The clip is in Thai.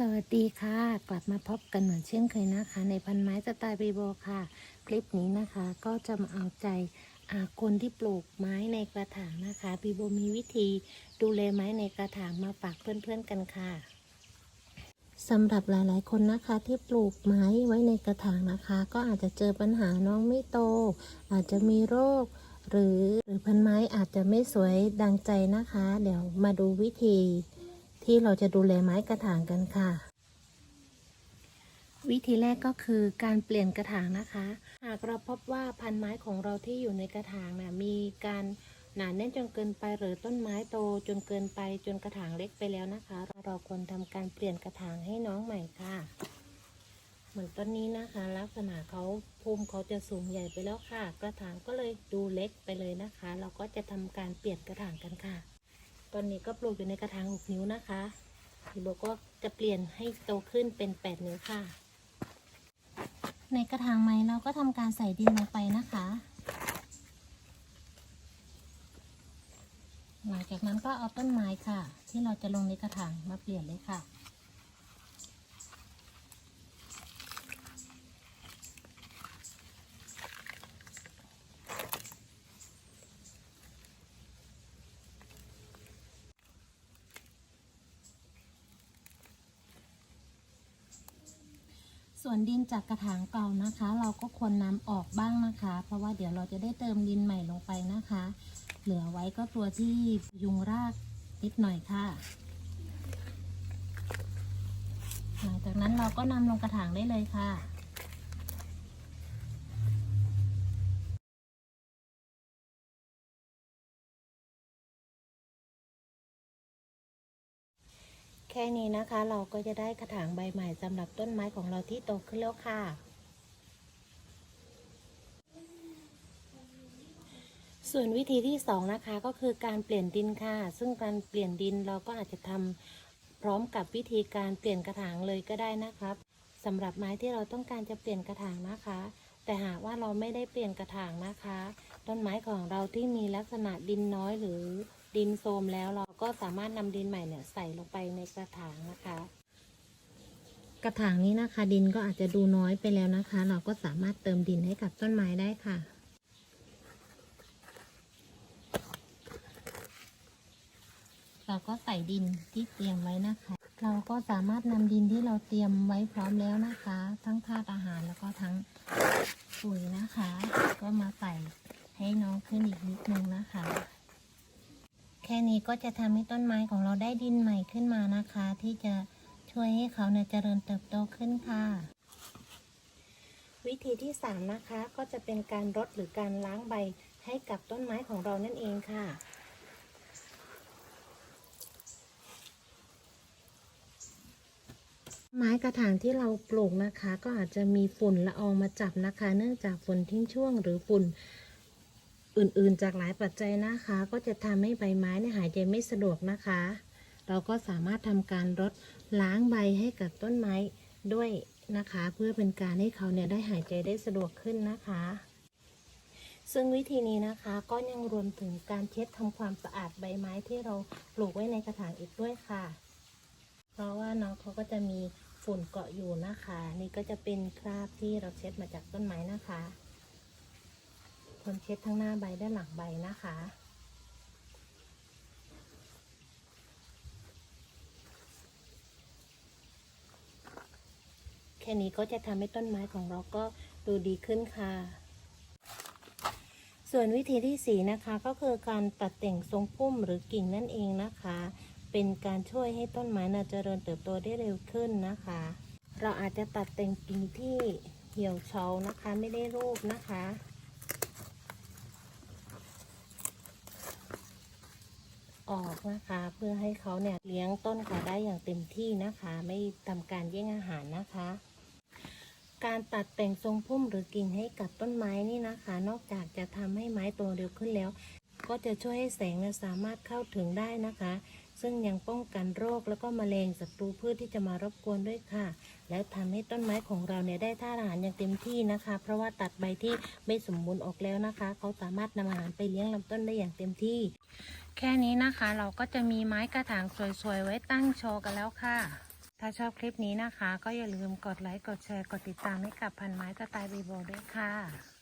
สวัสดีค่ะ กลับมาพบกันเหมือนเช่นเคยนะคะ ในพันไม้สไตล์บีโบค่ะ คลิปนี้นะคะก็จะมาเอาใจอ่าคนที่ปลูกไม้ในกระถางนะคะบีโบมีวิธีดูแลไม้ในกระถางมาฝากเพื่อนๆกันค่ะสำหรับหลายๆ คนนะคะที่ปลูกไม้ไว้ในกระถางนะคะ ก็อาจจะเจอปัญหาน้องไม่โต อาจจะมีโรค หรือหรือพันไม้อาจจะไม่สวยดังใจนะคะ เดี๋ยวมาดูวิธี ที่เราจะดูแลไม้กระถางกันค่ะ วิธีแรกก็คือการเปลี่ยนกระถางนะคะ หากเราพบว่าพันไม้ของเราที่อยู่ในกระถางนะ่ะมีการหนาแน่นจนเกินไปหรือต้นไม้โตจนเกินไปจนกระถางเล็กไปแล้วนะคะ เราควรทำการเปลี่ยนกระถางให้น้องใหม่ค่ะ เหมือนต้นนี้นะคะ ลักษณะเขาภูมิเขาจะสูงใหญ่ไปแล้วค่ะ กระถางก็เลยดูเล็กไปเลยนะคะ เราก็จะทำการเปลี่ยนกระถางกันค่ะ ตอนนี้ก็ปลูกอยู่ในกระถาง6นิ้วนะคะพี่โบก็จะเปลี่ยนให้โตขึ้นเป็น 8 นิ้วค่ะ ในกระถางไม้เราก็ทำการใส่ดินลงไปนะคะ หลังจากนั้นก็เอาต้นไม้ค่ะ ที่เราจะลงในกระถางมาเปลี่ยนเลยค่ะ ส่วนดินจากกระถางเก่านะคะ เราก็ควรนำออกบ้างนะคะ เพราะว่าเดี๋ยวเราจะได้เติมดินใหม่ลงไปนะคะ เหลือไว้ก็ตัวที่ยุงรากนิดหน่อยค่ะหลังจากนั้นเราก็นำลงกระถางได้เลยค่ะ แค่นี้นะคะเราก็จะได้กระถางใบใหม่สำหรับต้นไม้ของเราที่โตขึ้นแล้วค่ะ ส่วนวิธีที่สองนะคะก็คือการเปลี่ยนดินค่ะ ซึ่งการเปลี่ยนดินเราก็อาจจะทำพร้อมกับวิธีการเปลี่ยนกระถางเลยก็ได้นะครับสำหรับไม้ที่เราต้องการจะเปลี่ยนกระถางนะคะ แต่หากว่าเราไม่ได้เปลี่ยนกระถางนะคะ ต้นไม้ของเราที่มีลักษณะดินน้อยหรือดินโทมแล้วเราก็สามารถนำดินใหม่เนี่ยใส่ลงไปในกระถางนะคะ กระถางนี้นะคะ ดินก็อาจจะดูน้อยไปแล้วนะคะ เราก็สามารถเติมดินให้กับต้นไม้ได้ค่ะเราก็ใส่ดินที่เตรียมไว้นะคะ เราก็สามารถนำดินที่เราเตรียมไว้พร้อมแล้วนะคะ ทั้งธาตุอาหารแล้วก็ทั้งปุ๋ยนะคะ ก็มาใส่ ให้น้องขึ้นอีกนิดนึงนะคะ แค่นี้ก็จะทำให้ต้นไม้ของเราได้ดินใหม่ขึ้นมานะคะ ที่จะช่วยให้เขาเนี่ยเจริญเติบโตขึ้นค่ะ วิธีที่สามนะคะก็จะเป็นการรดหรือการล้างใบให้กับต้นไม้ของเรานั่นเองค่ะไม้กระถางที่เราปลูกนะคะ ก็อาจจะมีฝุ่นละอองมาจับนะคะ เนื่องจากฝนทิ้งช่วงหรือฝุ่น อื่นๆ จากหลายปัจจัยนะคะ ก็จะทำให้ใบไม้เนี่ยหายใจไม่สะดวกนะคะ เราก็สามารถทำการรดล้างใบให้กับต้นไม้ด้วยนะคะ เพื่อเป็นการให้เขาเนี่ยได้หายใจได้สะดวกขึ้นนะคะ ซึ่งวิธีนี้นะคะก็ยังรวมถึงการเช็ดทำความสะอาดใบไม้ที่เราปลูกไว้ในกระถางอีกด้วยค่ะ เพราะว่าน้องเขาก็จะมีฝุ่นเกาะอยู่นะคะ นี่ก็จะเป็นคราบที่เราเช็ดมาจากต้นไม้นะคะ คนเช็ดทั้งหน้าใบด้านหลังใบนะคะ แค่นี้ก็จะทำให้ต้นไม้ของเราก็ดูดีขึ้นค่ะ ส่วนวิธีที่สี่นะคะก็คือการตัดแต่งทรงพุ่มหรือกิ่งนั่นเองนะคะ เป็นการช่วยให้ต้นไม้น่ะเจริญเติบโตได้เร็วขึ้นนะคะ เราอาจจะตัดแต่งกิ่งที่เหี่ยวเฉานะคะไม่ได้รูปนะคะ ออกนะคะ เพื่อให้เขาเนี่ยเลี้ยงต้นเขาได้อย่างเต็มที่นะคะ ไม่ทำการแย่งอาหารนะคะ การตัดแต่งทรงพุ่มหรือกิ่งให้กับต้นไม้นี่นะคะ นอกจากจะทำให้ไม้โตเร็วขึ้นแล้ว ก็จะช่วยให้แสงสามารถเข้าถึงได้นะคะ ซึ่งยังป้องกันโรคแล้วก็แมลงศัตรูพืชที่จะมารบกวนด้วยค่ะ แล้วทำให้ต้นไม้ของเราเนี่ยได้ธาตุอาหารอย่างเต็มที่นะคะ เพราะว่าตัดใบที่ไม่สมบูรณ์ออกแล้วนะคะ เขาสามารถนำอาหารไปเลี้ยงลำต้นได้อย่างเต็มที่ แค่นี้นะคะเราก็จะมีไม้กระถางสวยๆไว้ตั้งโชว์กันแล้วค่ะ ถ้าชอบคลิปนี้นะคะ ก็อย่าลืมกดไลค์กดแชร์กดติดตามให้กับพันไม้กระต่ายบีโบด้วยค่ะ